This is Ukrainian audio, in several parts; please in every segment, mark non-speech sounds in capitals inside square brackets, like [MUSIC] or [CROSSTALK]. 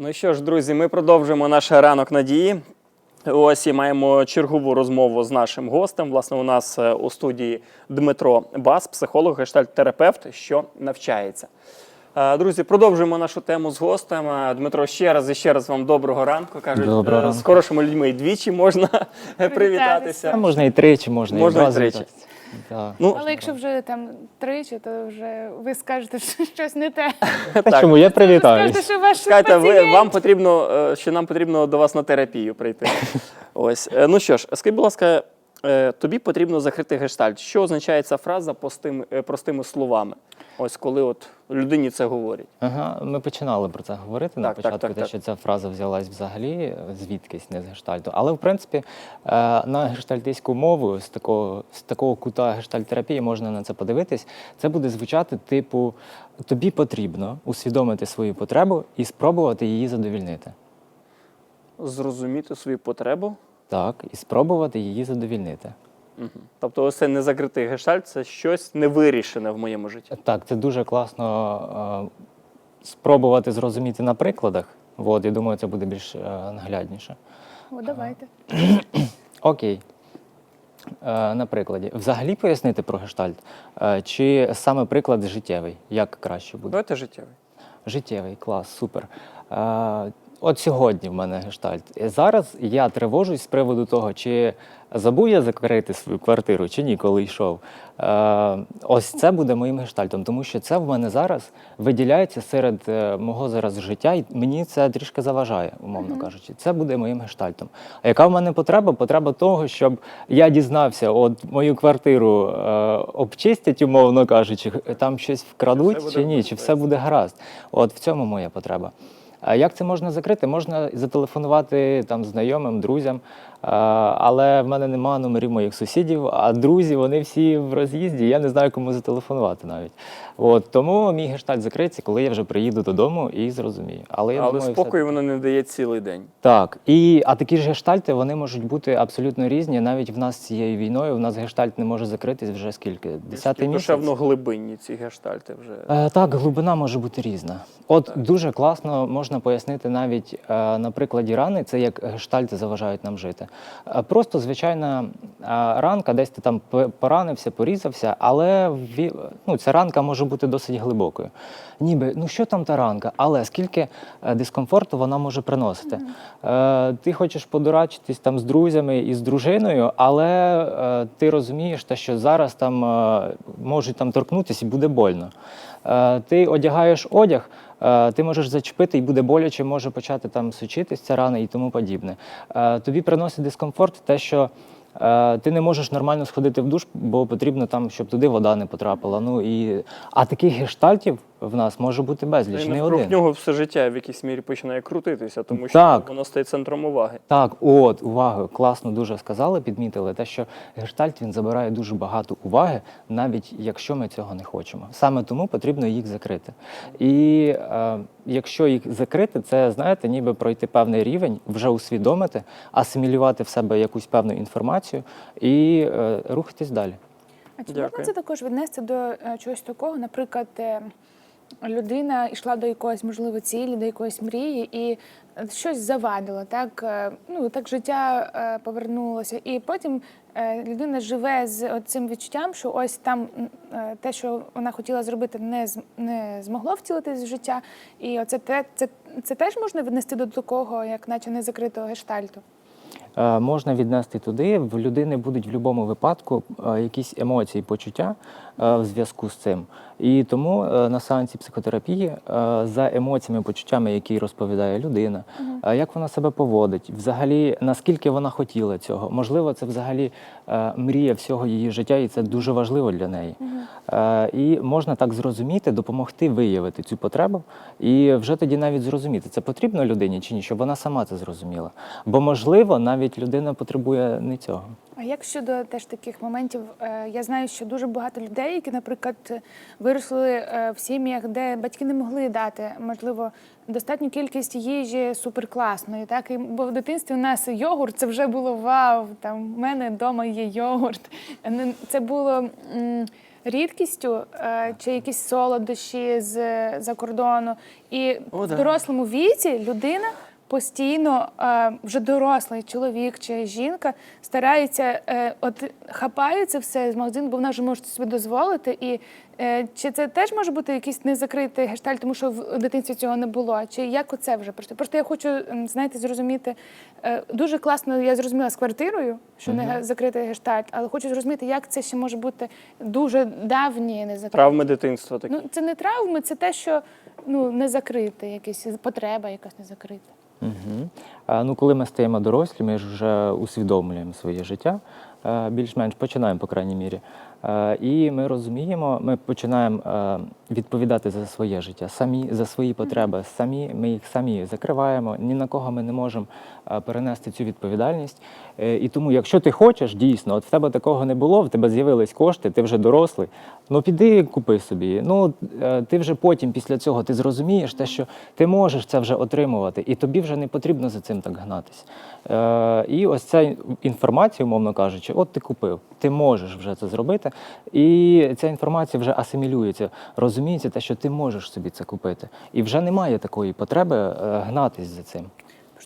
Ну що ж, друзі, ми продовжуємо наш ранок надії. Ось і маємо чергову розмову з нашим гостем. Власне, у нас е, у студії Дмитро Бас, психолог, гештальт-терапевт, що навчається. Е, Друзі, продовжуємо нашу тему з гостем. Е, Дмитро, ще раз і ще раз вам доброго ранку. Кажуть, Доброго е, ранку. з хорошими людьми і двічі можна [LAUGHS] привітатися. А можна і тричі, можна, Можна і і два тричі. Да. Ну, Але якщо вже там тричі, то вже ви скажете, [LAUGHS] що щось не те. Та чому я Скажете, привітаюсь? що Скажете, ви, вам потрібно, що нам потрібно до вас на терапію прийти. [LAUGHS] Ось. Ну що ж, скажіть, будь ласка, тобі потрібно закрити гештальт. Що означає ця фраза простими, е, простими словами? Ось коли от людині це говорять. Ага, ми починали про це говорити на Так, так, початку, так, те, так. що ця фраза взялась взагалі е, звідкись, не з гештальту. Але в принципі е, на гештальтистську мову з такого, з такого кута гештальтерапії можна на це подивитись. Це буде звучати типу: тобі потрібно усвідомити свою потребу і спробувати її задовільнити. Зрозуміти свою потребу. Так, і спробувати її задовільнити. Мгм. Тобто, ось цей незакритий гештальт це щось невирішене в моєму житті. Так, це дуже класно е, спробувати зрозуміти на прикладах. От, я думаю, це буде більш е, наглядніше. О, давайте. [CLEARS THROAT] Окей. Е, на прикладі. Взагалі пояснити про гештальт? Е, чи саме приклад життєвий? Як краще буде? Давайте життєвий. Життєвий, клас, супер. Е, от сьогодні в мене гештальт. І Зараз я тривожусь з приводу того, чи забув я закрити свою квартиру, чи ні, коли йшов. Е, ось це буде моїм гештальтом, тому що це в мене зараз виділяється серед е, мого зараз життя, і мені це трішки заважає, умовно кажучи. Це буде моїм гештальтом. А яка в мене потреба? Потреба того, щоб я дізнався, от мою квартиру е, обчистять, умовно кажучи, там щось вкрадуть чи ні, чи все буде гаразд. От в цьому моя потреба. А як це можна закрити? Можна зателефонувати там знайомим, друзям, але в мене немає номерів моїх сусідів, а друзі вони всі в роз'їзді. Я не знаю, кому зателефонувати навіть. От тому мій гештальт закриється, коли я вже приїду додому і зрозумію. Але я Але думаю, все- спокою воно не дає цілий день. так, і а такі ж гештальти вони можуть бути абсолютно різні. Навіть в нас цією війною в нас гештальт не може закритись вже скільки? Десятий місяць. Душевно глибинні ці гештальти вже. Е, Так, глибина може бути різна. От дуже класно можна пояснити навіть е, на прикладі рани, це як гештальти заважають нам жити. Е, Просто звичайна е, ранка, десь ти там поранився, порізався, але ну, ця ранка може бути досить глибокою. Ніби ну що там та ранка, але скільки дискомфорту вона може приносити. Ти хочеш подурачитись там з друзями і з дружиною, але ти розумієш, те, що зараз там можуть там торкнутися і буде больно. Ти одягаєш одяг, ти можеш зачепити і буде боляче, може почати там сучитись ця рана і тому подібне. Е, Тобі приносить дискомфорт те, що е, ти не можеш нормально сходити в душ, бо потрібно там, щоб туди вода не потрапила. Ну і а таких гештальтів в нас може бути безліч, І не навкруг один. нього все життя в якійсь мірі починає крутитися, тому що Так. воно стає центром уваги. Так, от увага, класно дуже сказали, підмітили те, що гештальт він забирає дуже багато уваги, навіть якщо ми цього не хочемо. Саме тому потрібно їх закрити. І е, якщо їх закрити, це знаєте, ніби пройти певний рівень, вже усвідомити, асимілювати в себе якусь певну інформацію і е, рухатись далі. А чи можна це також віднести до е, чогось такого? Наприклад, е, людина йшла до якоїсь, можливо, цілі, до якоїсь мрії, і е, щось завадило, так, е, ну, так життя е, повернулося. І потім людина живе з цим відчуттям, що ось там те, що вона хотіла зробити, не, не змогло втілитись в життя. І оце те, це, це теж можна віднести до такого, як наче незакритого гештальту. Можна віднести туди. В людини будуть в будь-якому випадку якісь емоції, почуття в зв'язку з цим. І тому е, на сеансі психотерапії е, за емоціями, почуттями, які розповідає людина, е, як вона себе поводить, взагалі наскільки вона хотіла цього. Можливо, це взагалі мрія всього її життя, і це дуже важливо для неї. І можна так зрозуміти, допомогти виявити цю потребу, і вже тоді навіть зрозуміти, це потрібно людині чи ні, щоб вона сама це зрозуміла. Бо можливо, навіть людина потребує не цього. А як щодо теж таких моментів, Е, я знаю, що дуже багато людей, які, наприклад, виросли е, в сім'ях, де батьки не могли дати, можливо, достатню кількість їжі суперкласної. Так, і бо в дитинстві у нас йогурт це вже було вау. Там в мене вдома є йогурт. Це було. рідкістю, е, чи якісь солодощі з за кордону. І О, в дорослому віці людина постійно е, вже дорослий чоловік чи жінка старається е, от хапає це все з магазину, бо вона вже може собі дозволити. І е, чи це теж може бути якийсь незакритий гештальт, тому що в дитинстві цього не було? Чи як оце вже просто? Просто я хочу знаєте, зрозуміти е, дуже класно. Я зрозуміла з квартирою, що не закритий гештальт, але хочу зрозуміти, як це ще може бути дуже давні незакрите. Травми дитинства такі. Ну це не травми, це те, що ну не закрите, якась потреба, якась не закрита. Угу. Ну, коли ми стаємо дорослі, ми ж вже усвідомлюємо своє життя, е, більш-менш починаємо, по крайній мірі. Е, І ми розуміємо, ми починаємо е, відповідати за своє життя, самі за свої потреби, самі ми їх самі закриваємо. Ні на кого ми не можемо перенести цю відповідальність. Е, І тому, якщо ти хочеш, дійсно, от в тебе такого не було, в тебе з'явились кошти, ти вже дорослий. Ну піди купи собі. Ну е, ти вже потім, після цього, ти зрозумієш те, що ти можеш це вже отримувати, і тобі вже не потрібно за цим так гнатись. Е, І ось ця інформація, умовно кажучи, от ти купив, ти можеш вже це зробити, і ця інформація вже асимілюється, розуміється те, що ти можеш собі це купити. І вже немає такої потреби е, гнатись за цим.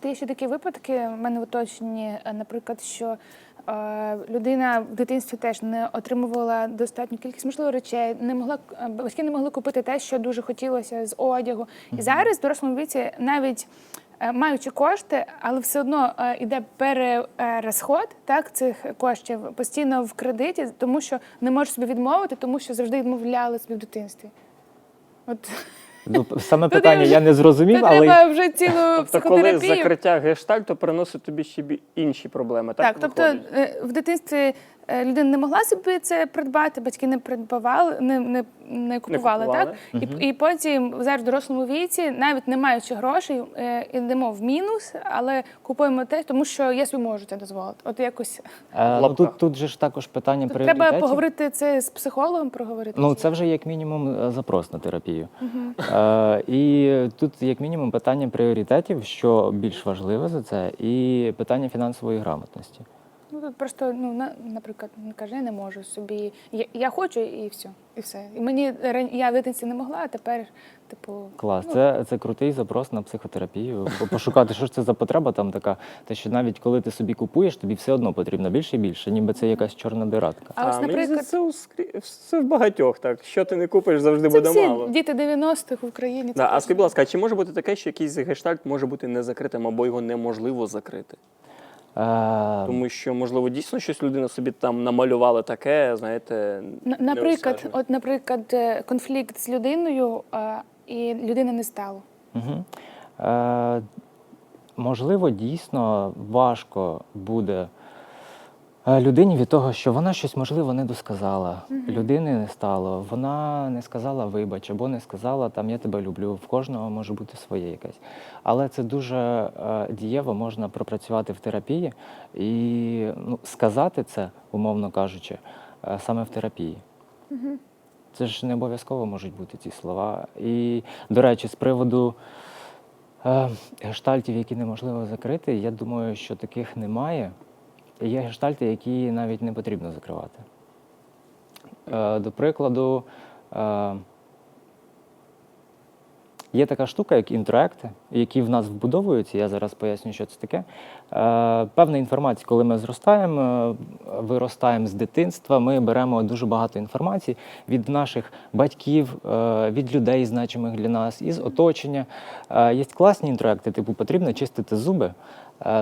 Просто є ще такі випадки. в мене в оточенні, е, наприклад, що е, людина в дитинстві теж не отримувала достатню кількість можливо речей, не могла е, батьки не могли купити те, що дуже хотілося з одягу. І зараз в дорослому віці навіть. е, Маючи кошти, але все одно е, іде перерозход так цих коштів постійно в кредиті, тому що не може собі відмовити, тому що завжди відмовляли собі в дитинстві. От Ну, Саме питання вже- я не зрозумів, але треба вже цілу [LAUGHS] Тобто, коли психотерапію. закриття гештальту приносить тобі ще бі- інші проблеми. Так, Так, тобто виходить? е, в дитинстві людина не могла собі це придбати, батьки не придбавали, не, не, не купували, купували. так? І, і потім зараз в дорослому віці, навіть не маючи грошей, е, йдемо в мінус, але купуємо те, тому що я собі можу це дозволити. От якось е, ну, тут, тут же ж також питання Тут пріоритетів. треба поговорити це з психологом, проговорити. Ну, це вже як мінімум е, запрос на терапію. Е, і тут як мінімум питання пріоритетів, що більш важливе за це, і питання фінансової грамотності. Ну просто ну на, наприклад, каже, я не можу собі. Я, я хочу і все, і все. І мені я в дитинстві не могла, а тепер, типу, Клас, ну, це, це крутий запрос на психотерапію. По- Пошукати, що ж це за потреба там така. Те, що навіть коли ти собі купуєш, тобі все одно потрібно більше і більше, ніби це якась чорна диратка. А ось, наприклад, це, у скрі- все в багатьох так. Що ти не купиш, завжди це буде всі мало. діти 90-х в Україні. Да, а скажіть, будь ласка, чи може бути таке, що якийсь гештальт може бути не закритим або його неможливо закрити? Е, Тому що, можливо, дійсно щось людина собі там намалювала таке, знаєте, Наприклад, от, наприклад, е, конфлікт з людиною, а, і людини не стало. Угу. Е, можливо, дійсно важко буде е, людині від того, що вона щось, можливо, не досказала. Людини не стало, вона не сказала вибач, або не сказала там я тебе люблю. В кожного може бути своє якесь. Але це дуже е, дієво можна пропрацювати в терапії і ну, сказати це, умовно кажучи, е, саме в терапії. Це ж не обов'язково можуть бути ці слова. І, до речі, з приводу е, гештальтів, які неможливо закрити, я думаю, що таких немає. Є гештальти, які навіть не потрібно закривати. Е, до прикладу, е, є така штука, як інтроекти, які в нас вбудовуються. Я зараз поясню, що це таке. Е, певна інформація, коли ми зростаємо, е, виростаємо з дитинства, ми беремо дуже багато інформації від наших батьків, е, від людей, значимих для нас, із оточення. Є класні інтроекти, типу потрібно чистити зуби,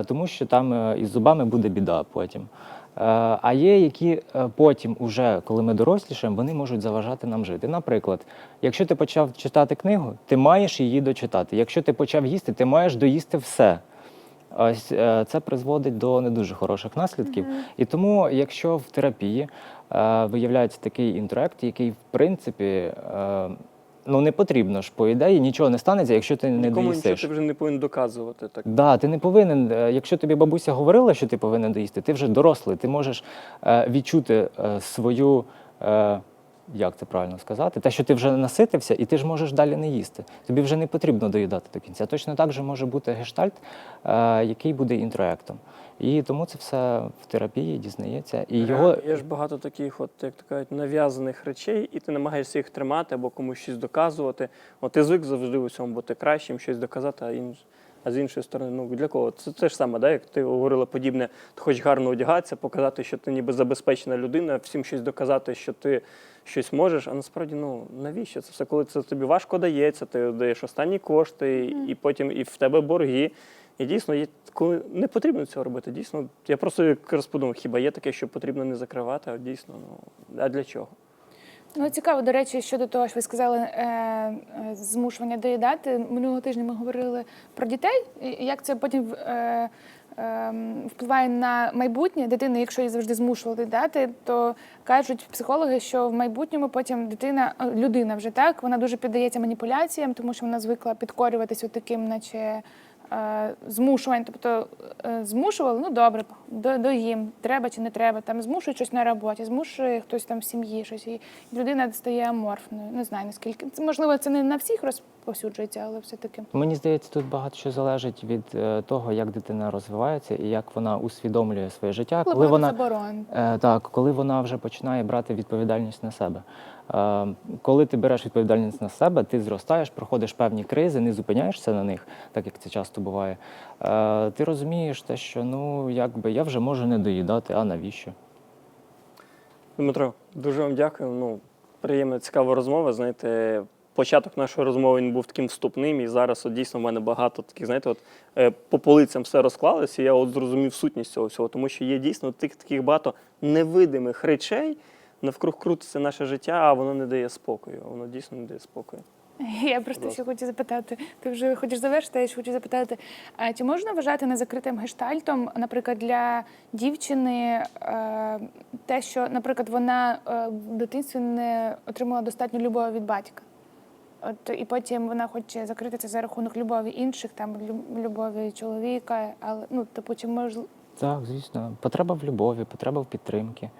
тому що там із зубами буде біда потім. Е, А є, які е, потім, уже, коли ми дорослішаємо, вони можуть заважати нам жити. Наприклад, якщо ти почав читати книгу, ти маєш її дочитати. Якщо ти почав їсти, ти маєш доїсти все. Ось е, це призводить до не дуже хороших наслідків. І тому, якщо в терапії е, виявляється такий інтроект, який в принципі е, ну не потрібно ж по ідеї, нічого не станеться, якщо ти не Нікому нічого ти вже не повинен доказувати. Так. Да, ти не повинен. е, Якщо тобі бабуся говорила, що ти повинен доїсти, ти вже дорослий, ти можеш е, відчути е, свою. Е, як це правильно сказати? Те, що ти вже наситився, і ти ж можеш далі не їсти. Тобі вже не потрібно доїдати до кінця. Точно так же може бути гештальт, який буде інтроектом. І тому це все в терапії дізнається. І його Є ж багато таких, от як то кажуть, нав'язаних речей, і ти намагаєшся їх тримати або комусь щось доказувати. От ти звик завжди у всьому бути кращим, щось доказати, а інш... А з іншої сторони, ну для кого? Це те ж саме, да? як ти говорила подібне, ти хочеш гарно одягатися, показати, що ти ніби забезпечена людина, всім щось доказати, що ти щось можеш. А насправді, ну навіщо це все? Коли це тобі важко дається, ти даєш останні кошти, і потім і в тебе борги. І дійсно, коли не потрібно цього робити, дійсно, я просто якраз подумав, хіба є таке, що потрібно не закривати, а дійсно, ну а для чого? Ну, цікаво, до речі, щодо того, що ви сказали, е, е, змушування доїдати. Минулого тижня ми говорили про дітей, і як це потім е, е, впливає на майбутнє дитини, якщо її завжди змушували доїдати, то кажуть психологи, що в майбутньому потім дитина, людина вже так, вона дуже піддається маніпуляціям, тому що вона звикла підкорюватись от таким, наче. Е, Змушувань, тобто е, змушували, ну добре, до, доїм, треба чи не треба, там змушують щось на роботі, змушує хтось там в сім'ї щось, і людина стає аморфною. Не знаю наскільки. Можливо, це не на всіх розповсюджується, але все таки. Мені здається, тут багато що залежить від е, того, як дитина розвивається і як вона усвідомлює своє життя. Коли Впливає вона заборон. Е, Так, коли вона вже починає брати відповідальність на себе. Е, Коли ти береш відповідальність на себе, ти зростаєш, проходиш певні кризи, не зупиняєшся на них, так як це часто буває. Ти розумієш те, що ну якби я вже можу не доїдати, а навіщо? Дмитро, дуже вам дякую. Ну, приємна, цікава розмова. Знаєте, початок нашої розмови він був таким вступним, і зараз от, дійсно в мене багато таких, знаєте, от е, по полицям все розклалося, і я от зрозумів сутність цього всього, тому що є дійсно тих таких багато невидимих речей. Навкруг крутиться наше життя, а воно не дає спокою. Воно дійсно не дає спокою. Я просто ще хочу запитати. Ти вже хочеш завершити, я ще хочу запитати. А чи можна вважати незакритим гештальтом, наприклад, для дівчини е, те, що, наприклад, вона е, в дитинстві не отримала достатньо любові від батька? От і потім вона хоче закрити це за рахунок любові інших, там лю- любові чоловіка, але ну типу, чи можливо. Так, звісно, потреба в любові, потреба в підтримки.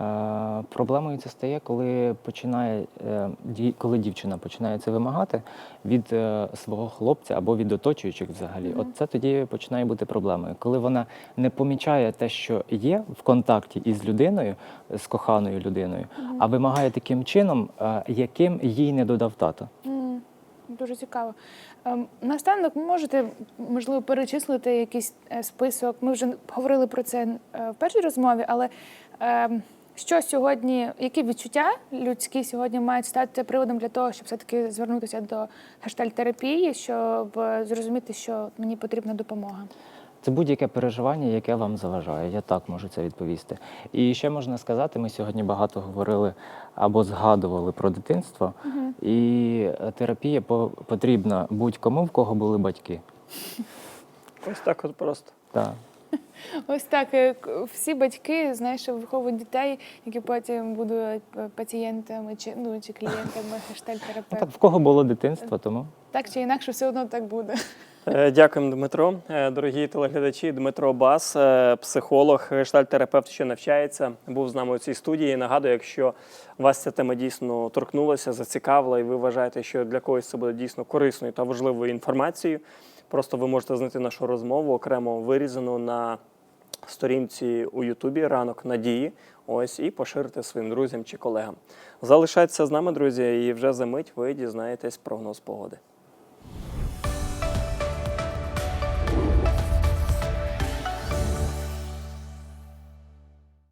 Е, Проблемою це стає, коли починає е, коли дівчина починає це вимагати від е, свого хлопця або від оточуючих взагалі. От це тоді починає бути проблемою. Коли вона не помічає те, що є в контакті із людиною, з коханою людиною, а вимагає таким чином, яким їй не додав тато. Дуже цікаво. Ем, Наостанок, ви можете, можливо, перечислити якийсь список. Ми вже говорили про це в першій розмові, але ем, що сьогодні, які відчуття людські сьогодні мають стати приводом для того, щоб все-таки звернутися до гештальтерапії, щоб е, зрозуміти, що мені потрібна допомога? Це будь-яке переживання, яке вам заважає. Я так можу це відповісти. І ще можна сказати, ми сьогодні багато говорили або згадували про дитинство, і е, терапія потрібна будь-кому, в кого були батьки. Ось так от просто. Так. Ось так. е, Всі батьки, знаєш, виховують дітей, які потім будуть пацієнтами чи ну чи клієнтами [LAUGHS] Ну, так, в кого було дитинство, тому. Так чи інакше, все одно так буде. Е, Дякуємо, Дмитро. Е, Дорогі телеглядачі, Дмитро Бас, психолог, гештальт-терапевт, що навчається, був з нами у цій студії. Нагадую, якщо вас ця тема дійсно торкнулася, зацікавила, і ви вважаєте, що для когось це буде дійсно корисною та важливою інформацією, просто ви можете знайти нашу розмову окремо вирізану на сторінці у Ютубі Ранок Надії. Ось і поширити своїм друзям чи колегам. Залишайтеся з нами, друзі, і вже за мить ви дізнаєтесь прогноз погоди.